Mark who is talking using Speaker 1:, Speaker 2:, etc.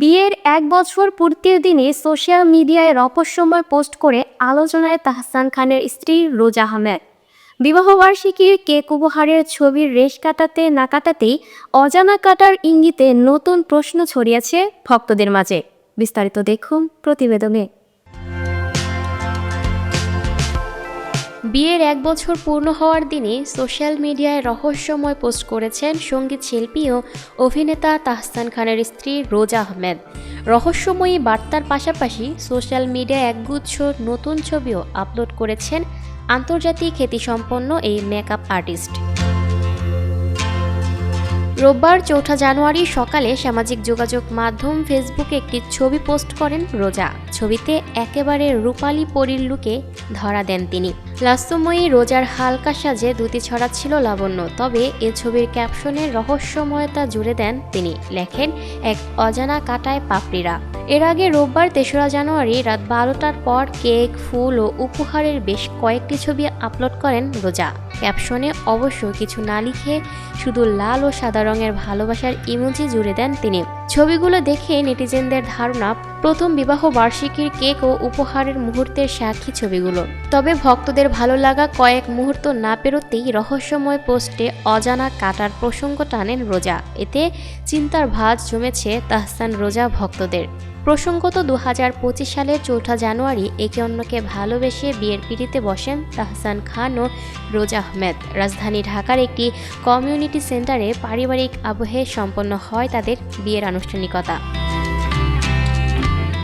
Speaker 1: বিয়ের এক বছর পূর্তির দিনে সোশ্যাল মিডিয়ায় রহস্যময় পোস্ট করে আলোচনায় তাহসান খানের স্ত্রী রোজা আহমেদ। বিবাহবার্ষিকীর কেক উপহারের ছবির রেশ কাটাতে না কাটাতেই অজানা কাটার ইঙ্গিতে নতুন প্রশ্ন ছড়িয়েছে ভক্তদের মাঝে। বিস্তারিত দেখুন প্রতিবেদনে। বিয়ের এক বছর পূর্ণ হওয়ার দিনে সোশ্যাল মিডিয়ায় রহস্যময় পোস্ট করেছেন সংগীত শিল্পী ও অভিনেতা তাহসান খানের স্ত্রী রোজা আহমেদ। রহস্যময়ী বার্তার পাশাপাশি সোশ্যাল মিডিয়ায় একগুচ্ছ নতুন ছবিও আপলোড করেছেন আন্তর্জাতিক খ্যাতিসম্পন্ন এই মেকআপ আর্টিস্ট। রোববার চৌঠা জানুয়ারি সকালে সামাজিক যোগাযোগ মাধ্যম ফেসবুকে একটি ছবি পোস্ট করেন রোজা। ছবিতে একেবারে রূপালী পরীর লুকে ধরা দেন তিনি। লাস্তময়ী রোজার হালকা সাজে দুটি ছড়াচ্ছিল লাবণ্য, তবে এ ছবির ক্যাপশনে রহস্যময়তা জুড়ে দেন তিনি, লেখেন এক অজানা কাটায় পাপড়িরা। এর আগে রোববার তেসরা জানুয়ারি রাত বারোটার পর কেক, ফুল ও উপহারের বেশ কয়েকটি ছবি আপলোড করেন রোজা। ক্যাপশনে অবশ্য কিছু না লিখে শুধু লাল ও সাদা রঙের ভালোবাসার ইমোজি জুড়ে দেন তিনি। ছবিগুলো দেখে নেটিজেনদের ধারণা প্রথম বিবাহ বার্ষিকীর কেক ও উপহারের মুহূর্তের সাক্ষী ছবিগুলো। তবে ভক্তদের ভালো লাগা কয়েক মুহূর্ত না পেরোতেই রহস্যময় পোস্টে অজানা কাটার প্রসঙ্গ টানেন রোজা। এতে চিন্তার ভাঁজ জমেছে তাহসান রোজা ভক্তদের। প্রসঙ্গত দু হাজার পঁচিশ সালের চৌঠা জানুয়ারি একে অন্যকে ভালোবেসে বিয়ের পিড়িতে বসেন তাহসান খান ও রোজা আহমেদ। রাজধানী ঢাকার একটি কমিউনিটি সেন্টারে পারিবারিক আবহে সম্পন্ন হয় তাদের বিয়ের আনুষ্ঠানিকতা।